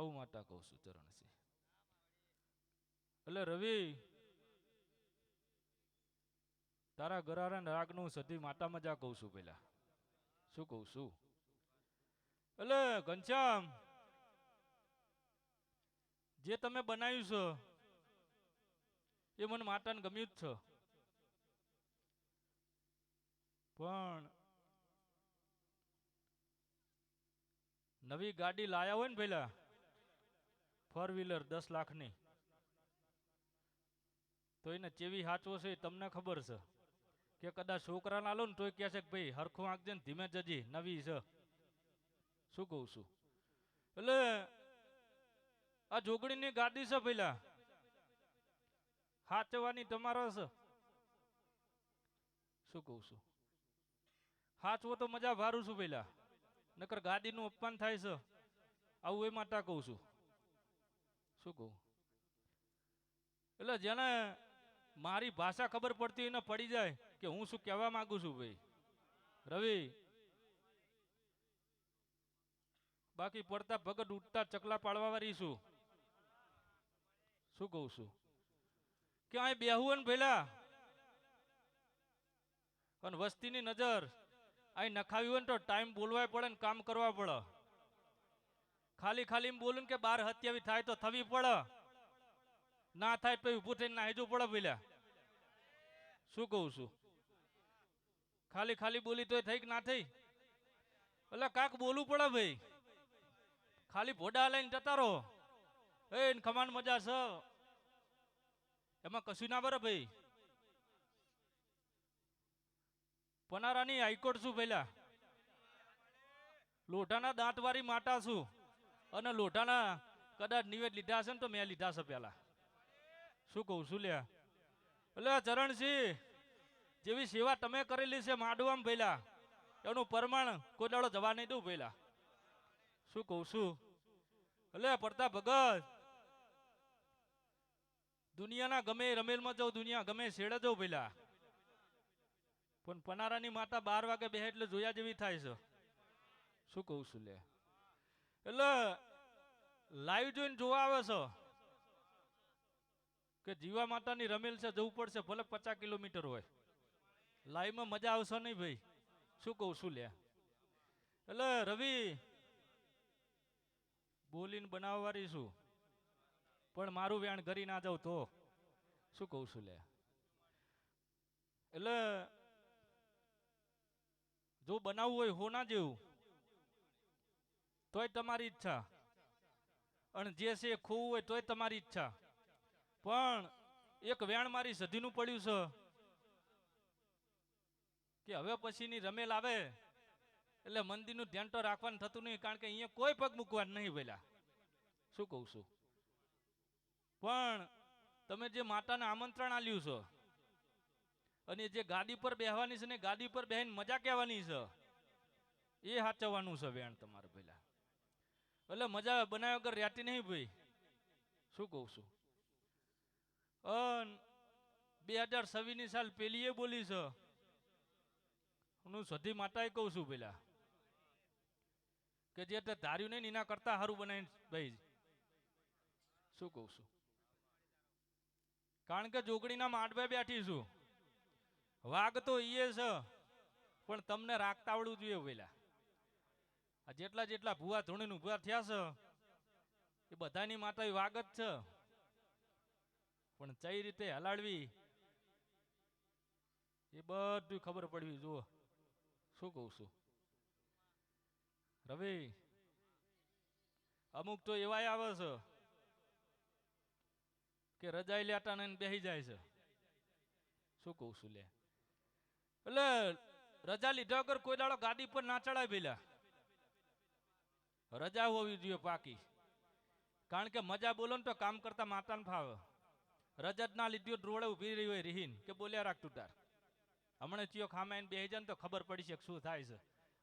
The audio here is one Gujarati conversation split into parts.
આવું માતા કહું છું ચરણસિંહ. એટલે રવિ, તારા ગરારા રાગનું સધી માતા મજા કહું છું પેલા. શું કહું છું? એટલે ઘનશ્યામ, જે તમે બનાવ્યું છો, એ મને માતાને ગમ્યું જ છે. પણ નવી ગાડી લાયા હોય ને પેલા ફોર વ્હીલર દસ લાખની. તો એને ચેવી સાચવો છે તમને ખબર છે. કે કદાચ છોકરા ના લો ને તોય કહે છે કે ભાઈ હરખું આંકજે ને ધીમે જજી નવી છે. શું કહું છું? એટલે આ જોગણીની ગાડી છે પેલા હાચવાની તમારો છે. શું કહું છું? હાચવો તો મજા ભારું છું પેલા નકર ગાડીનું અપમાન થાય છે. આવું એ માતા કહું છું? શું કહું? એટલે જેને મારી ભાષા ખબર પડતી હોય પડી જાય કે હું શું કહેવા માંગુ છું ભાઈ. રવિ, બાકી પડતા ભગત ઉઠતા ચકલા પાડવા વાળી છું. શું કહું છું? કે અહીં બેહું ને ભેલા અને વસ્તીની નજર અહીં નખાવી હોય તો ટાઈમ બોલવાય પડે ને કામ કરવા પડે. ખાલી ખાલી બોલું કે બાર હત્યાવી થાય તો થવી પડે. ના થાય તો ઊભું થઈને નાહીજવું પડે પેલા શું કહું છું? ખાલી ખાલી બોલી તો થઈ કે ના થઈ? એટલે કાક બોલવું પડે ભાઈ. ખાલી ભોડા લઈને જતા રહો. એ ખમાન મજા છે. એમાં કશું ના બરે ભાઈ. પનારાની હાઈકોર્ટ છું પેલા લોઢાના દાંતવાળી માટા છું. અને લોઢાના કદાચ નિવેદ લીધા હશે ને તો મેં લીધા છે પેલા શું કહું છું લ્યા? એટલે ચરણસિંહ, જેવી સેવા તમે કરેલી છે માડવામ પહેલાં એનું પ્રમાણ કોઈ દાડો જવા નહીં દઉં પહેલાં શું કહું છું? એટલે પડતા ભગત, દુનિયાના ગમે રમેલમાં જાઉં, દુનિયા ગમે શેડે જાઉં પહેલાં પણ પનારાની માતા બાર વાગે બે એટલે જોયા જેવી થાય છે. શું કહું છું લે એટલે લાઈવ જોઈને જોવા આવે છે કે જીવા માતાની રમેલ છે, જવું પડશે, ભલે પચાસ કિલોમીટર હોય. લાઈવમાં મજા આવશે નહીં ભાઈ. શું કહું, શું લે એટલે રવિ, બોલીને બનાવવાળી છું. પણ મારું વેણ કરી ના જાઉં તો. શું કહું છું લે એટલે જો બનાવવું હોય, હો ના જેવું. તોય તમારી ઈચ્છા. અને જે છે એ ખોવું હોય તોય તમારી ઈચ્છા. પણ એક વેણ મારી સધીનું પડ્યું છે કે હવે પછીની રમેલ આવે એટલે મંદિરનું ધ્યાન તો રાખવાનું થતું નહીં, કારણ કે અહીંયા કોઈ પગ મૂકવાનું નહીં પેલા શું કહું છું? પણ તમે જે માતાને આમંત્રણ આલ્યું છો અને જે ગાડી પર બેહવાની છે ને ગાડી પર બેહીને મજા કહેવાની છે, એ સાચવવાનું છે વેણ તમારે પેલા એટલે મજા બનાવ્યા વગર રાતી નહીં ભાઈ. શું કહું છું? અન બે હજાર છવ્વીસની સાલ પેલી એ બોલી છે. હું સધી માતાએ કહું છું પેલા. કે જે તે ધાર્યું નહીં એના કરતા સારું બનાવીને ભાઈ. શું કહું છું? કારણ કે જોગણીના માંડવે બેઠી છું. વાઘ તો ઈએ છે, પણ તમને રાખતા આવડવું જોઈએ પેલા. આ જેટલા જેટલા ભૂવા ધૂણીને ઊભા થયા છે, એ બધાની માતા વાગત છે. પણ કઈ રીતે હલાડવી, એ બધું ખબર પડવી, જુઓ. શું કહું છું? રવિ, અમુક તો એવાય આવે છે કે રજાઈ લેટા ને બેસી જાય છે. શું કહું છું લે? એટલે રજા લીધા વગર કોઈ દાડો ગાડી પર ના ચડાય પેલા રજા હોવી જોઈએ પાકી. કારણ કે મજા બોલો ને તો કામ કરતા માતાને ફાવે. રજત ના લીધી રોડે ઊભી રહી હોય રીહીન, કે બોલ્યા રાખ તું તાર. હમણાં ચિયો ખામાં એને બેસી જાય તો ખબર પડી છે શું થાય છે.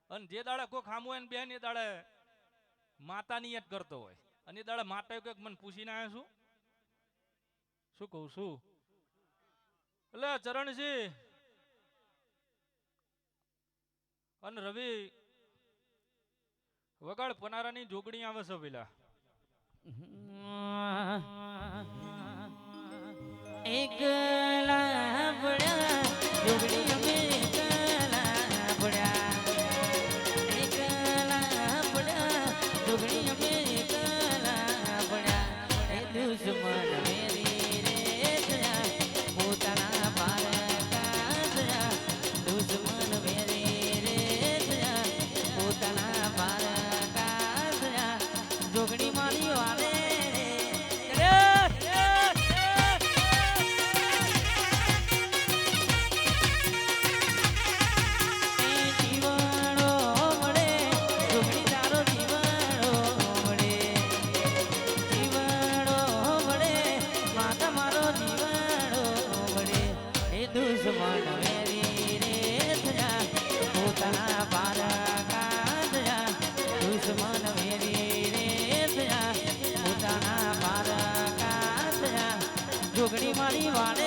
અને જે દાડે કોઈ ખામું હોય ને બેન એ દાડે માતાની નિયત કરતો હોય. અને એ દાડે માતા કંઈક મને પૂછીને આવ્યા શું શું કહું છું? એટલે ચરણસિંહ અને રવિ વગાડ પનારાની જોગણી આવે છે પેલા. એકલા પડ્યા જોગણી મારી વાળે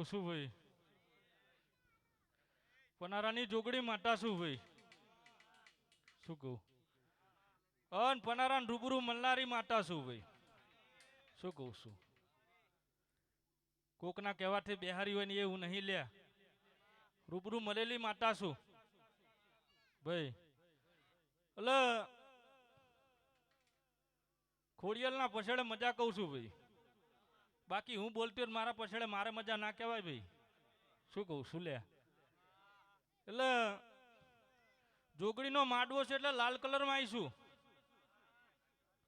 કહું છું ભાઈ. પનારાની જોગડી માટા છું ભાઈ. શું કહું? અન પનારાન રૂબરૂ મલનારી માટા શું ભાઈ. શું કહું છું? કોકના કહેવાથી બેહારી હોય ને એવું નહીં લે રૂબરૂ મળેલી માટા શું ભાઈ. એટલે ખોડિયલના પછેડે મજા કહું છું ભાઈ. બાકી હું બોલતી હોય મારા પછાડે મારે મજા ના કહેવાય ભાઈ. શું કહું, શું લે? એટલે જોગડીનો માડવો છે એટલે લાલ કલરમાં આવીશું.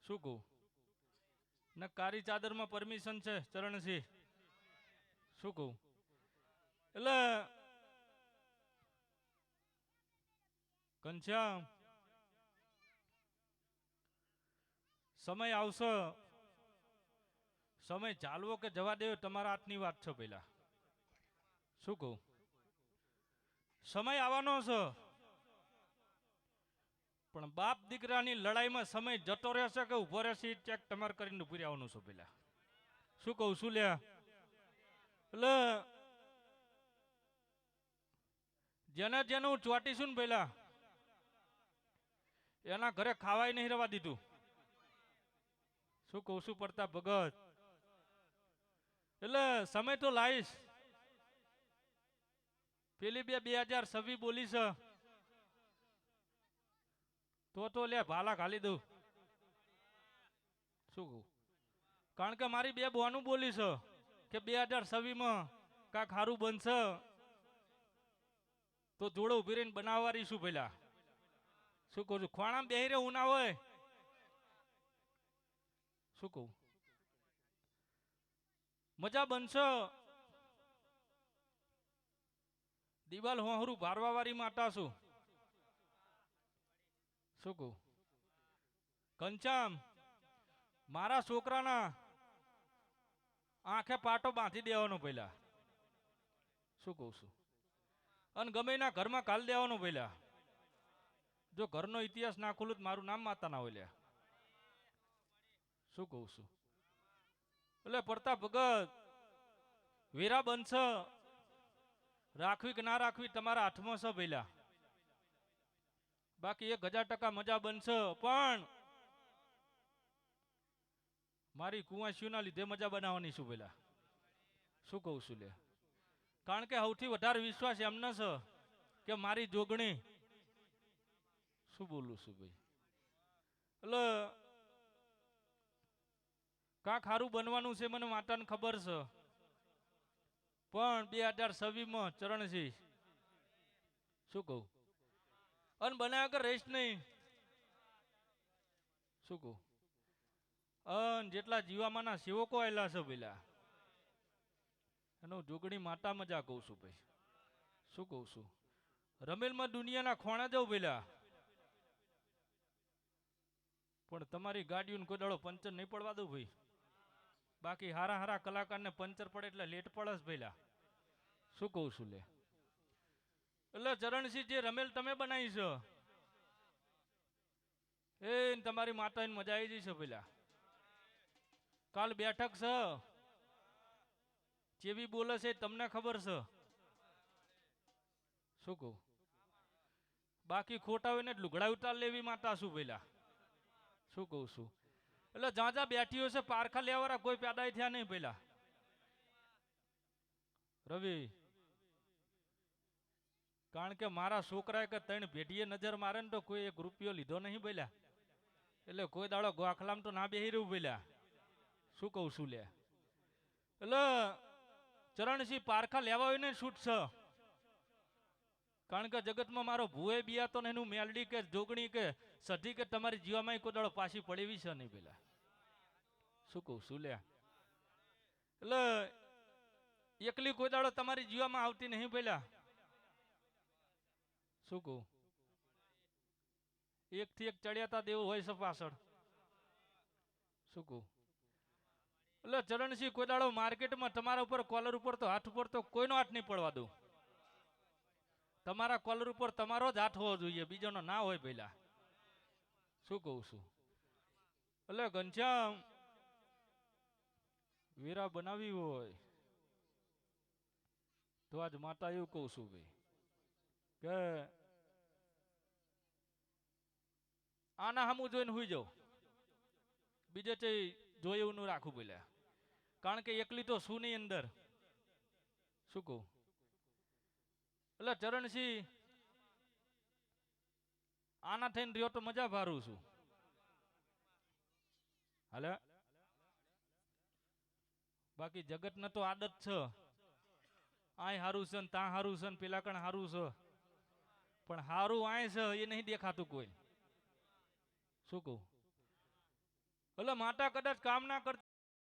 શું કહું? ને કારી ચાદરમાં પરમિશન છે, ચરણસિંહ. શું કહું? એટલે ઘનશ્યામ, સમય આવશે. સમય ચાલવો કે જવા દેવો તમારા હાથની વાત છે પેલા શું કહું? સમય આવવાનો છે. પણ બાપ દીકરાની લડાઈમાં સમય જતો રહેશે કે ઊભો રહેશે ચેક તમારે કરીને ઊભી રહેવાનું છે પેલા શું કહું, શું લ્યા? એટલે જેને જેને હું ચોટીશું ને પેલા એના ઘરે ખાવાય નહીં રહેવા દીધું. શું કહું છું પડતા ભગત? એટલે સમય તો લાવીશ પેલી બે બે હજાર છવ્વીસ બોલી તો તો લે ભાલા ખાલી દઉં. શું કહું? કારણ કે મારી બે બોનું બોલી છે કે બે હજાર છવ્વીસમાં કાંક સારું બનશે. તો જોડે ઊભી રહીને બનાવવાની શું પેલા? શું કહું છું? ખોણામાં બેહી રે ઉના હોય. શું કહું? મજા બનશે. દિવાલ હોહરું ભારવા વાળી માટા છું. શું કહું? કંચામ મારા છોકરાના આંખે પાટો બાંધી દેવાનો પહેલા. શું કહું છું? અને ગમે એના ઘરમાં કાલ દેવાનો પહેલા. જો ઘરનો ઇતિહાસ ના ખુલું મારું નામ માતા ના હોય શું કહું છું? એટલે પડતા ભગત, વેરા બનશે રાખવી કે ના રાખવી તમારા હાથમાં છે પેલા બાકી એક હજાર ટકા મજા બનશે પણ મારી કુંવાસીઓના લીધે મજા બનાવવાની છું પેલા શું કહું છું લે? કારણ કે સૌથી વધારે વિશ્વાસ એમને છે કે મારી જોગણી. શું બોલું છું ભાઈ? એટલે કાંક ખારું બનવાનું છે, મને માતાને ખબર છે. પણ બે હજાર છવ્વીસમાં ચરણસિંહ શું કહું? અન બનાવ્યા વગર રેસ્ટ નહીં. શું કહું? અન જેટલા જીવામાના સેવકો આવેલા છે પેલા, એનો જોગણી માતા મજા કહું છું ભાઈ. શું કહું છું? રમેલમાં દુનિયાના ખોણા જાઉં પેલા. પણ તમારી ગાડીઓને કોઈ દાડો પંચર નહીં પડવા દઉં ભાઈ. બાકી હારા હારા કલાકારને પંચર પડે એટલે લેટ પડસ જ શું કહું છું લે? એટલે ચરણસિંહ જે રમેલ તમે બનાવી છો? એ તમારી માતાની મજા આવી જઈ પેલા કાલ બેઠક છે. જેવી બોલે છે તમને ખબર છે. શું કહું? બાકી ખોટા હોય ને લુગડા ઉતાર લેવી માતા શું પેલા શું કહું છું? એટલે જ્યાં જ્યાં બેઠી હશે પારખા લેવાળા કોઈ પેદા થયા નહીં પેલા રવિ, કારણ કે મારા છોકરાએ કે ત્રણ ભેટીએ નજર મારે ને તો કોઈ એક રૂપિયો લીધો નહીં બોલ્યા એટલે કોઈ દાડો ગોખલામ તો ના બેહી રહ્યું બોલ્યા શું કહું છું લે. એટલે ચરણસિંહ પારખા લેવા હોય ને છૂટ છે કારણ કે જગતમાં મારો ભૂએ બિયાતો ને એનું મેલડી કે જોગણી કે કે તમારી જીવામાં કોઈ દાડો પાછી પડેવી છે નહીં પેલા? શું કહું, શું લે એટલે એકલી કોઈ દાડો તમારી જીવામાં આવતી નહીં પેલા? શું કહું? એક થી એક ચડિયાતા દેવું હોય છે પાછળ. શું કહું? એટલે ચરણસિંહ કોઈ દાડો માર્કેટમાં તમારા ઉપર કોલર ઉપર તો હાથ ઉપર તો કોઈનો હાથ નહીં પડવા દઉં. તમારા કોલર ઉપર તમારો જ હાથ હોવો જોઈએ, બીજાનો ના હોય પેલા. શું કહું છું? એટલે ઘનશ્યામ વેરા બનાવી હોય તો આજ માતા એવું કહું છું ભાઈ, કે આના સામું જોઈને હુઈ જાઉં બીજે તે જોઈ એવું નું રાખવું પેલા કારણ કે એકલી તો શું નહીં અંદર. શું કહું? એટલે ચરણસિંહ આના થઈને રહ્યો તો મજા ભારું છું. હાલે? બાકી જગત ને તો આદત છે. આય હારું છે ને ત્યાં હારું છે ને પેલા કણ હારું છે. પણ હારું આય છે એ નહીં દેખાતું કોઈ. શું કહું? એટલે માતા કદાચ કામ ના કરતી